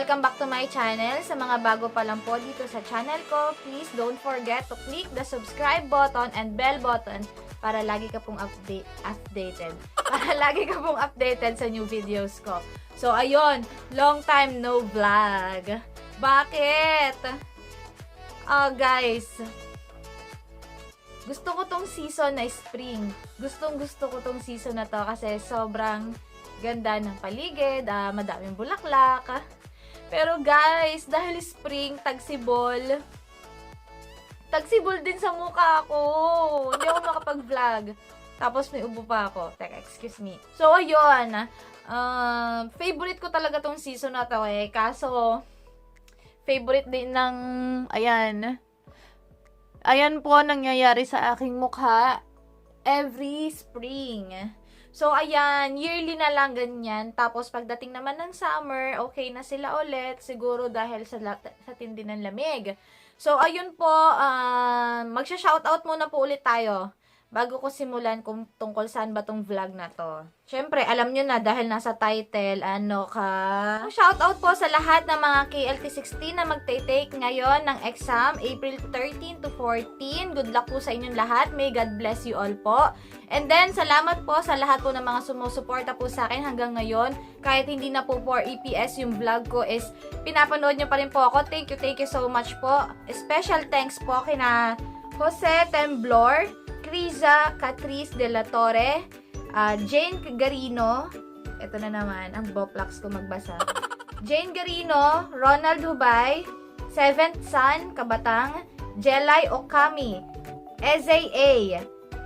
Welcome back to my channel. Sa mga bago pa lang po dito sa channel ko, please don't forget to click the subscribe button and bell button para lagi ka pong update, updated. Para lagi ka pong updated sa new videos ko. So, ayun, long time no vlog. Bakit? Ah, guys, gusto ko tong season na spring. Gustong gusto ko tong season na to kasi sobrang ganda ng paligid, ah, madaming bulaklak. Pero guys, dahil spring, tagsibol. Tagsibol din sa mukha ko. Hindi ako makapag-vlog. Tapos may ubo pa ako. Teka, excuse me. So, ayun. Um, favorite ko talaga tong season na to eh. Kaso, favorite din ng, ayan, ayan po nangyayari sa aking mukha every spring. So, ayan, yearly na lang ganyan. Tapos, pagdating naman ng summer, okay na sila ulit. Siguro dahil sa, sa tindi ng lamig. So, ayun po, uh, magsha-shoutout muna po ulit tayo bago ko simulan kung tungkol saan ba tong vlog na to. Syempre, alam nyo na dahil nasa title, ano ka. Shoutout po sa lahat ng mga KLT16 na magte-take ngayon ng exam, April 13 to 14. Good luck po sa inyong lahat. May God bless you all po. And then, salamat po sa lahat po ng mga sumusuporta po sa akin hanggang ngayon. Kahit hindi na po for EPS yung vlog ko is pinapanood nyo pa rin po ako. Thank you, thank you so much po. Special thanks po kina Jose Temblor, Criza Catrice de la Torre, ah, Jane Garino, ito na naman, ang boplax ko magbasa. Jane Garino, Ronald Hubay, Seventh Son, Kabatang, Jelay Okami, Eze A,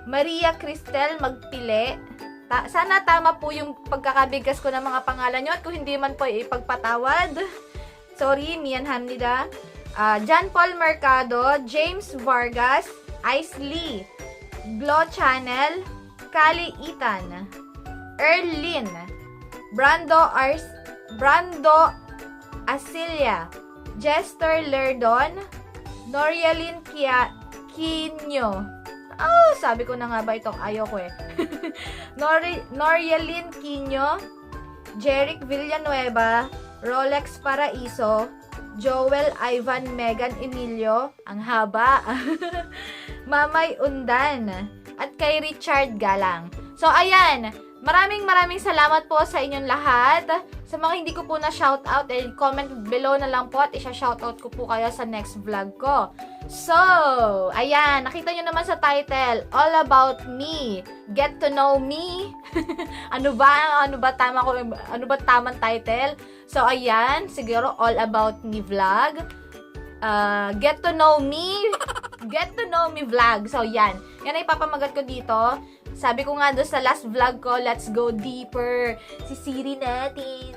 Maria Cristel Magpile, Ta- sana tama po yung pagkakabigas ko ng mga pangalan nyo at kung hindi man po ipagpatawad. Sorry, Mian Hamnida. Ah, John Paul Mercado, James Vargas, Ice Lee, Glow Channel, Kali Itan, Erlin, Brando Ars, Brando Asilia, Jester Lerdon, Norialin Kia, Quino. Oh, sabi ko na nga ba itong ayaw ko eh. Nori, Norialin Quino, Jeric Villanueva, Rolex Paraiso, Joel Ivan Megan Emilio, ang haba, Mamay Undan, at kay Richard Galang. So, ayan, maraming maraming salamat po sa inyong lahat. Sa mga hindi ko po na shoutout, eh, comment below na lang po at isa-shoutout ko po kayo sa next vlog ko. So, ayan, nakita nyo naman sa title, All About Me. Get to know me. ano ba, ano ba tama ko, ano ba tamang title? So, ayan, siguro All About Me vlog. Uh, get to know me. Get to know me vlog. So, yan. Yan ay papamagat ko dito. Sabi ko nga doon sa last vlog ko, let's go deeper. Si Siri natin.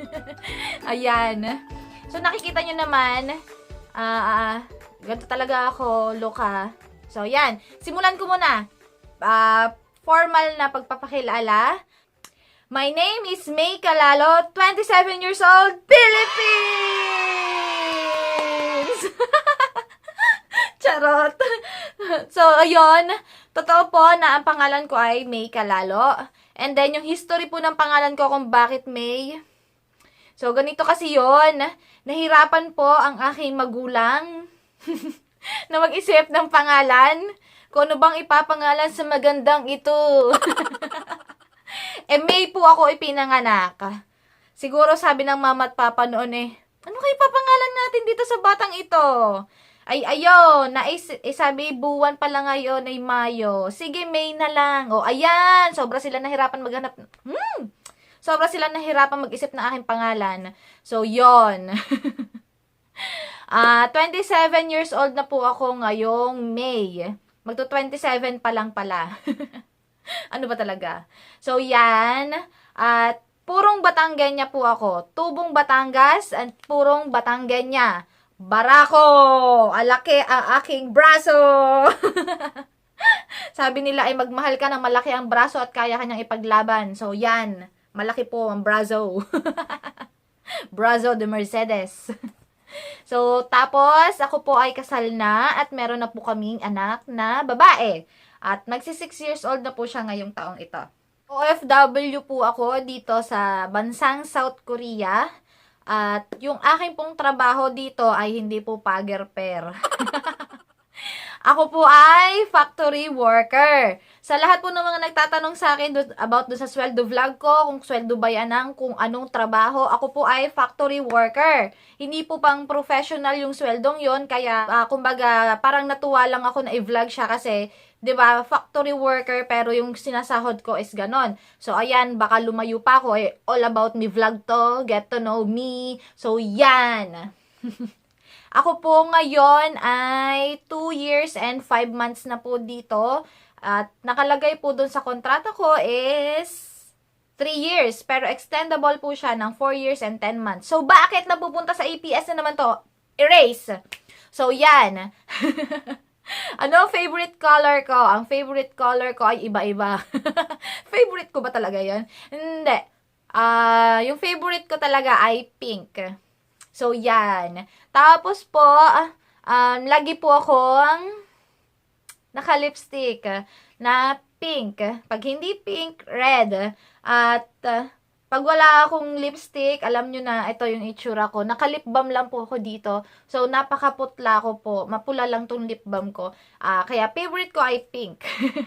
Ayan. So, nakikita nyo naman, ah, ah, ganito talaga ako, Luka. So, yan. Simulan ko muna. Ah, formal na pagpapakilala. My name is May Calalo, 27 years old, Philippines! Charot. so, ayun. Totoo po na ang pangalan ko ay May Calalo. And then, yung history po ng pangalan ko kung bakit May. So, ganito kasi yon Nahirapan po ang aking magulang na mag-isip ng pangalan. Kung ano bang ipapangalan sa magandang ito. eh, May po ako ipinanganak. Siguro sabi ng mama at papa noon eh, ano kayo papangalan natin dito sa batang ito? Ay, ayo, nais, eh, sabi, buwan pa lang ngayon ay Mayo. Sige, May na lang. O, ayan, sobra sila nahirapan maghanap. Hmm, sobra sila nahirapan mag-isip ng aking pangalan. So, yon. Ah, 27 years old na po ako ngayong May. Magto 27 pa lang pala. ano ba talaga? So, yan. At purong Batanggenya po ako. Tubong Batangas at purong Batanggenya. Barako! Alaki ang aking braso! Sabi nila ay magmahal ka ng malaki ang braso at kaya kanyang ipaglaban. So, yan. Malaki po ang brazo. brazo de Mercedes. So, tapos, ako po ay kasal na at meron na po kaming anak na babae. At magsi 6 years old na po siya ngayong taong ito. OFW po ako dito sa bansang South Korea. At yung aking pong trabaho dito ay hindi po pager-per. Ako po ay factory worker. Sa lahat po ng mga nagtatanong sa akin about do sa sweldo vlog ko, kung sweldo ba yan ang kung anong trabaho, ako po ay factory worker. Hindi po pang professional yung sweldong yon kaya ah, kumbaga parang natuwa lang ako na i-vlog siya kasi 'di ba factory worker pero yung sinasahod ko is ganon. So ayan, baka lumayo pa ako eh, all about me vlog to, get to know me. So yan. Ako po ngayon ay 2 years and 5 months na po dito. At nakalagay po dun sa kontrata ko is 3 years. Pero extendable po siya ng 4 years and 10 months. So, bakit napupunta sa APS na naman to? Erase. So, yan. ano favorite color ko? Ang favorite color ko ay iba-iba. favorite ko ba talaga yan? Hindi. Ah, yung favorite ko talaga ay pink. So, yan. Tapos po, um, lagi po akong naka-lipstick na pink. Pag hindi pink, red. At uh, pag wala akong lipstick, alam nyo na, ito yung itsura ko. Naka-lip balm lang po ako dito. So, napakaputla ko po. Mapula lang tong lip balm ko. Ah, kaya, favorite ko ay pink.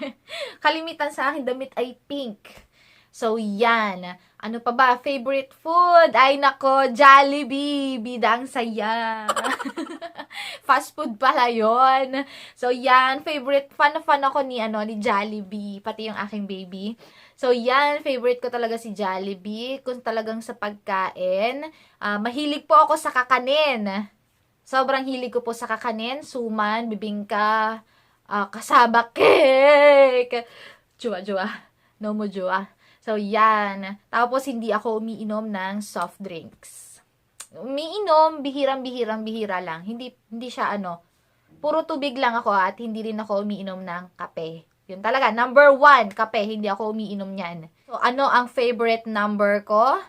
Kalimitan sa akin, damit ay pink. So, yan. Ano pa ba? Favorite food? Ay, nako, Jollibee. Bidang saya. Fast food pala yon. So, yan. Favorite, fan na fan ako ni, ano, ni Jollibee. Pati yung aking baby. So, yan. Favorite ko talaga si Jollibee. Kung talagang sa pagkain. Ah, mahilig po ako sa kakanin. Sobrang hilig ko po sa kakanin. Suman, bibingka, ah, kasaba cake. Chua-chua. No mo jua. So, yan. Tapos, hindi ako umiinom ng soft drinks. Umiinom, bihirang-bihirang bihira lang. Hindi, hindi siya ano, puro tubig lang ako at hindi rin ako umiinom ng kape. Yun talaga, number one, kape. Hindi ako umiinom niyan. So, ano ang favorite number ko?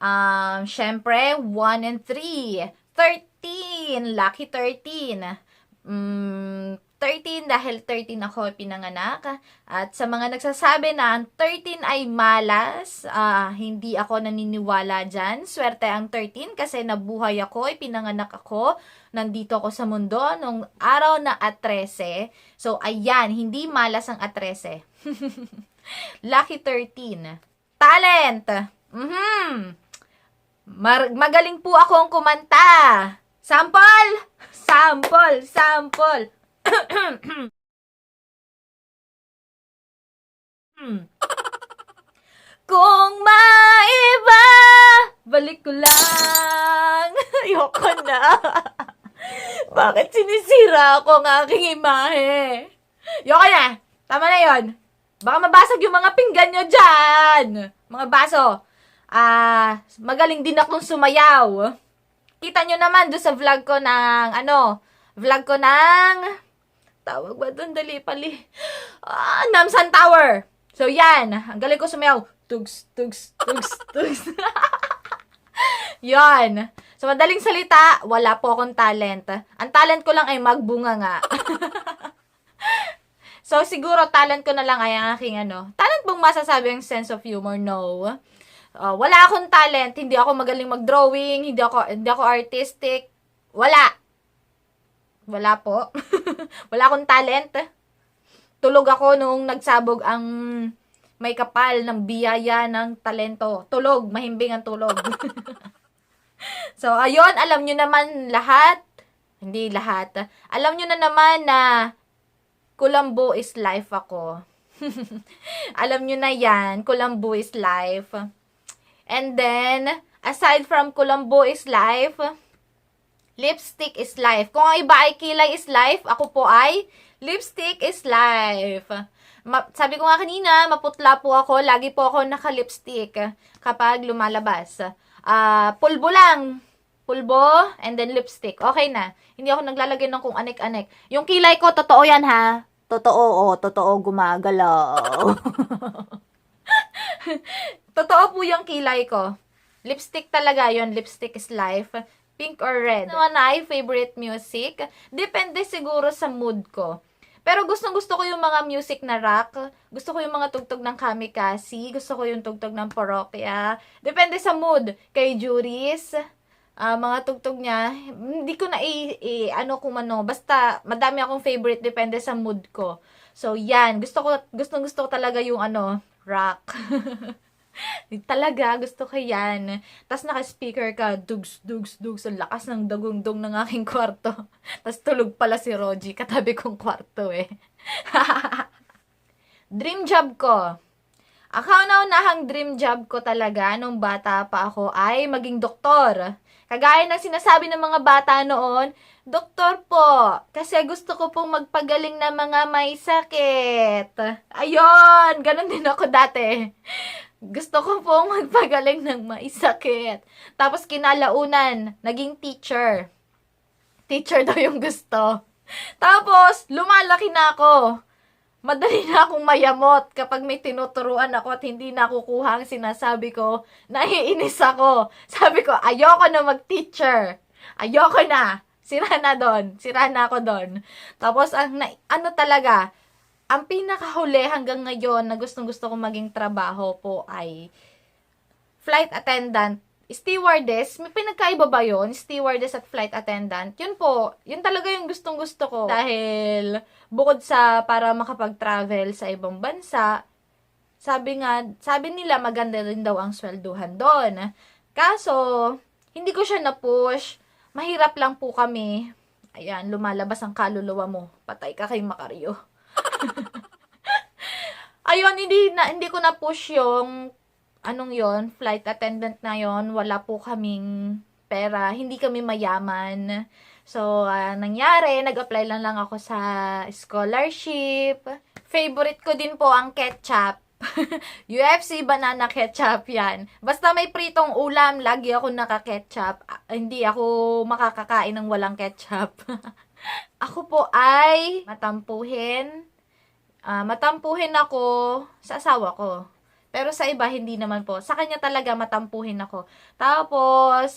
Um, syempre, 1 and 3. 13. Lucky 13. Mm, 13 dahil 13 ako pinanganak. At sa mga nagsasabi na ang 13 ay malas, ah, hindi ako naniniwala dyan. Swerte ang 13 kasi nabuhay ako, pinanganak ako, nandito ako sa mundo nung araw na at 13. So, ayan, hindi malas ang at 13. Lucky 13. Talent! Mhm. Mar- magaling po akong kumanta. Sample! Sample! Sample! Kung maiba, balik ko lang. Ayoko na. Bakit sinisira ako ng aking imahe? Ayoko na. Tama na yon. Baka mabasag yung mga pinggan nyo dyan. Mga baso. Ah, magaling din akong sumayaw. Kita nyo naman doon sa vlog ko ng, ano, vlog ko ng, tawag ba doon, dali pali. Ah, Namsan Tower. So, yan. Ang galing ko sumayaw. Tugs, tugs, tugs, tugs. yan. So, madaling salita, wala po akong talent. Ang talent ko lang ay magbunga nga. so, siguro talent ko na lang ay ang aking ano. Talent bang masasabi ang sense of humor? No. Uh, wala akong talent. Hindi ako magaling mag-drawing. Hindi ako, hindi ako artistic. Wala. Wala po. wala akong talent. Tulog ako nung nagsabog ang may kapal ng biyaya ng talento. Tulog, mahimbing ang tulog. so, ayun, alam nyo naman lahat. Hindi lahat. Alam nyo na naman na Kulambo is life ako. alam nyo na yan, Kulambo is life. And then, aside from Kulambo is life, lipstick is life. Kung ang iba ay kilay is life, ako po ay lipstick is life. Ma- sabi ko nga kanina, maputla po ako. Lagi po ako naka-lipstick kapag lumalabas. Ah, pulbo lang. Pulbo, and then lipstick. Okay na. Hindi ako naglalagay ng kung anek-anek. Yung kilay ko, totoo yan ha. Totoo, oh. Totoo, gumagalaw. totoo po yung kilay ko. Lipstick talaga yon Lipstick is life. Pink or red. Naman ay favorite music. Depende siguro sa mood ko. Pero gustong gusto ko yung mga music na rock. Gusto ko yung mga tugtog ng kamikasi. Gusto ko yung tugtog ng parokya. Depende sa mood. Kay Juris, ah, mga tugtog niya, hindi ko na i, i- ano kung ano, basta madami akong favorite depende sa mood ko. So yan, gusto ko gustong gusto ko talaga yung ano, rock. talaga, gusto ko yan. Tapos naka-speaker ka, dugs, dugs, dugs, ang lakas ng dagong-dong ng aking kwarto. Tapos tulog pala si Roji, katabi kong kwarto eh. Dream job ko. Ang kauna-unahang dream job ko talaga nung bata pa ako ay maging doktor. Kagaya ng sinasabi ng mga bata noon, doktor po, kasi gusto ko pong magpagaling ng mga may sakit. Ayun, ganun din ako dati. Gusto ko pong magpagaling ng may sakit. Tapos kinalaunan, naging teacher. Teacher daw yung gusto. Tapos, lumalaki na ako madali na akong mayamot kapag may tinuturuan ako at hindi nakukuha ang sinasabi ko, naiinis ako. Sabi ko, ayoko na mag-teacher. Ayoko na. Sira na doon. Sira na ako doon. Tapos, ang, na, ano talaga, ang pinakahuli hanggang ngayon na gustong gusto kong maging trabaho po ay flight attendant stewardess, may pinagkaiba ba yun? Stewardess at flight attendant. Yun po, yun talaga yung gustong gusto ko. Dahil, bukod sa para makapag-travel sa ibang bansa, sabi nga, sabi nila maganda rin daw ang swelduhan doon. Kaso, hindi ko siya na-push. Mahirap lang po kami. Ayan, lumalabas ang kaluluwa mo. Patay ka kay Macario. Ayun, hindi na hindi ko na push yung anong yon flight attendant na yon wala po kaming pera, hindi kami mayaman. So, ah, nangyari, nag-apply lang lang ako sa scholarship. Favorite ko din po ang ketchup. UFC banana ketchup yan. Basta may pritong ulam, lagi ako naka-ketchup. Ah, hindi ako makakakain ng walang ketchup. ako po ay matampuhin. Ah, matampuhin ako sa asawa ko. Pero sa iba, hindi naman po. Sa kanya talaga matampuhin ako. Tapos,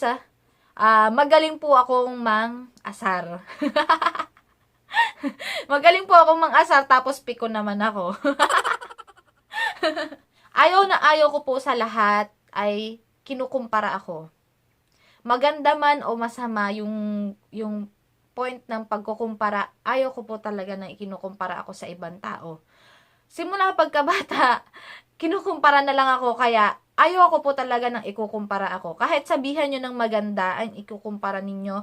ah, magaling po akong mang asar. magaling po akong mang asar, tapos piko naman ako. ayaw na ayaw ko po sa lahat ay kinukumpara ako. Maganda man o masama yung, yung point ng pagkukumpara, ayaw ko po talaga na ikinukumpara ako sa ibang tao. Simula pagkabata, kinukumpara na lang ako kaya ayaw ako po talaga ng ikukumpara ako. Kahit sabihan nyo ng maganda ang ikukumpara ninyo,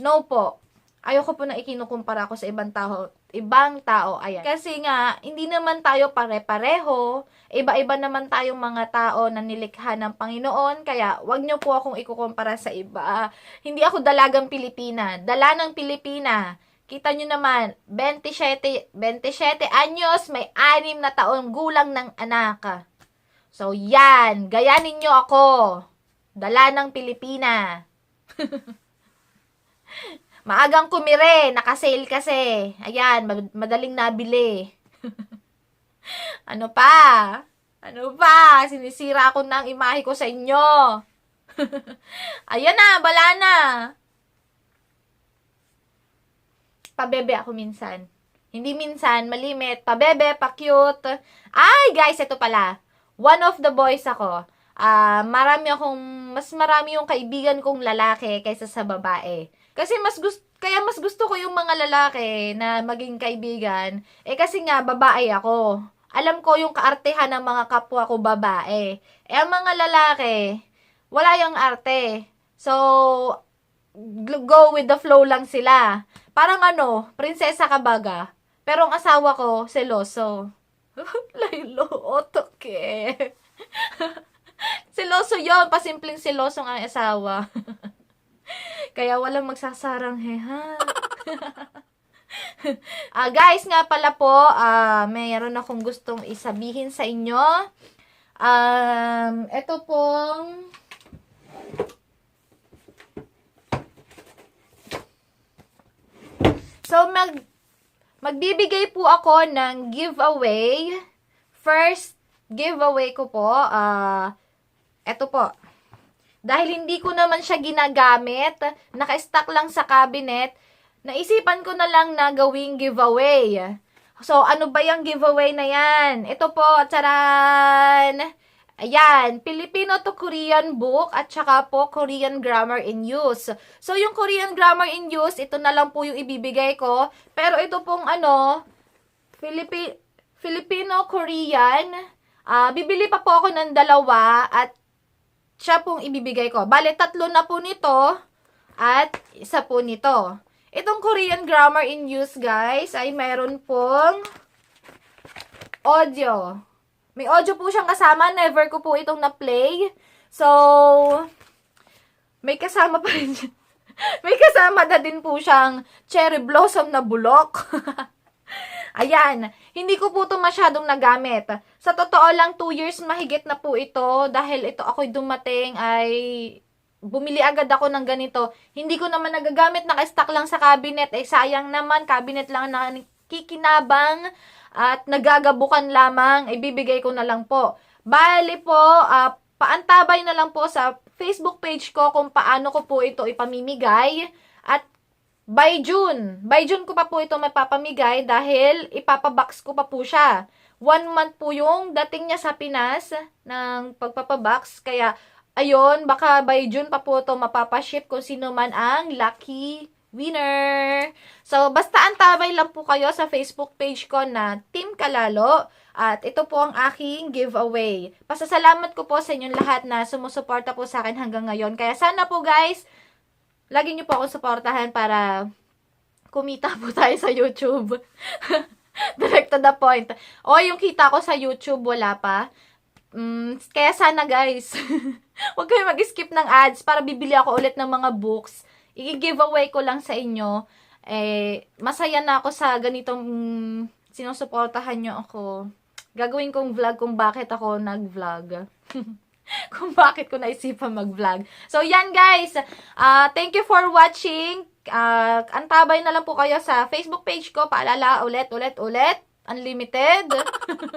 no po. Ayoko po na ikinukumpara ako sa ibang tao, ibang tao, ayan. Kasi nga, hindi naman tayo pare-pareho, iba-iba naman tayong mga tao na nilikha ng Panginoon, kaya wag nyo po akong ikukumpara sa iba. Hindi ako dalagang Pilipina, dala ng Pilipina. Kita nyo naman, 27, 27 anyos, may anim na taong gulang ng anak. So, yan. Gayanin nyo ako. Dala ng Pilipina. Maagang kumire. Nakasale kasi. Ayan, mad- madaling nabili. ano pa? Ano pa? Sinisira ako ng imahe ko sa inyo. Ayan na, bala na. Pabebe ako minsan. Hindi minsan, malimit. Pabebe, pa-cute. Ay, guys, ito pala. One of the boys ako. Ah, marami akong, mas marami yung kaibigan kong lalaki kaysa sa babae. Kasi mas gusto, kaya mas gusto ko yung mga lalaki na maging kaibigan. Eh kasi nga, babae ako. Alam ko yung kaartehan ng mga kapwa ko babae. Eh, ang mga lalaki, wala yung arte. So, go with the flow lang sila. Parang ano, prinsesa kabaga. Pero ang asawa ko, seloso. Laylo, otoke. seloso yon pasimpleng seloso ang asawa. Kaya walang magsasarang heha. Ah, guys, nga pala po, ah, mayroon akong gustong isabihin sa inyo. Um, ito pong So, mag, magbibigay po ako ng giveaway. First giveaway ko po, ah, eto po. Dahil hindi ko naman siya ginagamit, naka-stack lang sa cabinet, naisipan ko na lang na gawing giveaway. So, ano ba yung giveaway na yan? Ito po, tsaran! Ayan, Filipino to Korean book at saka po Korean grammar in use. So, yung Korean grammar in use, ito na lang po yung ibibigay ko. Pero ito pong ano, Filipi Filipino-Korean, ah bibili pa po ako ng dalawa at siya pong ibibigay ko. Bale, tatlo na po nito at isa po nito. Itong Korean grammar in use, guys, ay meron pong audio. May audio po siyang kasama. Never ko po itong na-play. So, may kasama pa rin may kasama na din po siyang cherry blossom na bulok. Ayan, hindi ko po ito masyadong nagamit. Sa totoo lang, 2 years mahigit na po ito dahil ito ako'y dumating ay bumili agad ako ng ganito. Hindi ko naman nagagamit, naka-stock lang sa cabinet. Eh, sayang naman, cabinet lang na kikinabang at nagagabukan lamang, ibibigay ko na lang po. Bali po, ah, paantabay na lang po sa Facebook page ko kung paano ko po ito ipamimigay. At by June, by June ko pa po ito mapapamigay dahil ipapabox ko pa po siya. One month po yung dating niya sa Pinas ng pagpapabox. Kaya, ayun, baka by June pa po ito mapapaship kung sino man ang lucky winner. So, basta antabay lang po kayo sa Facebook page ko na Team Kalalo. At ito po ang aking giveaway. Pasasalamat ko po sa inyong lahat na sumusuporta po sa akin hanggang ngayon. Kaya sana po guys, lagi niyo po ako suportahan para kumita po tayo sa YouTube. Direct to the point. O, yung kita ko sa YouTube, wala pa. Mm, kaya sana guys, huwag kayo mag-skip ng ads para bibili ako ulit ng mga books. I-giveaway ko lang sa inyo. Eh, masaya na ako sa ganitong sinusuportahan nyo ako. Gagawin kong vlog kung bakit ako nag-vlog. kung bakit ko naisipan mag-vlog. So, yan guys. Ah, thank you for watching. Ah, antabay na lang po kayo sa Facebook page ko. Paalala, ulit, ulit, ulit. Unlimited.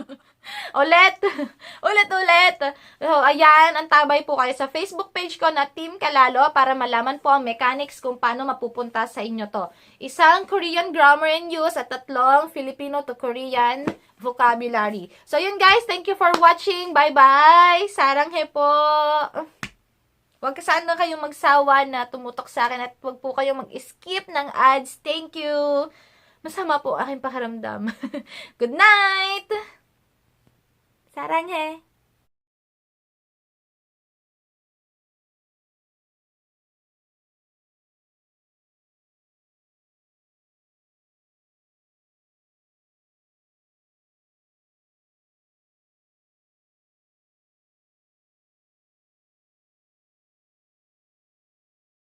ulit. ulit, ulit. So, ayan, antabay po kayo sa Facebook page ko na Team Kalalo para malaman po ang mechanics kung paano mapupunta sa inyo to. Isang Korean grammar and use at tatlong Filipino to Korean vocabulary. So, yun guys. Thank you for watching. Bye-bye. Saranghe po. Huwag ka sana kayong magsawa na tumutok sa akin at huwag po kayong mag-skip ng ads. Thank you. Masama po aking pakiramdam. Good night! Saranghe!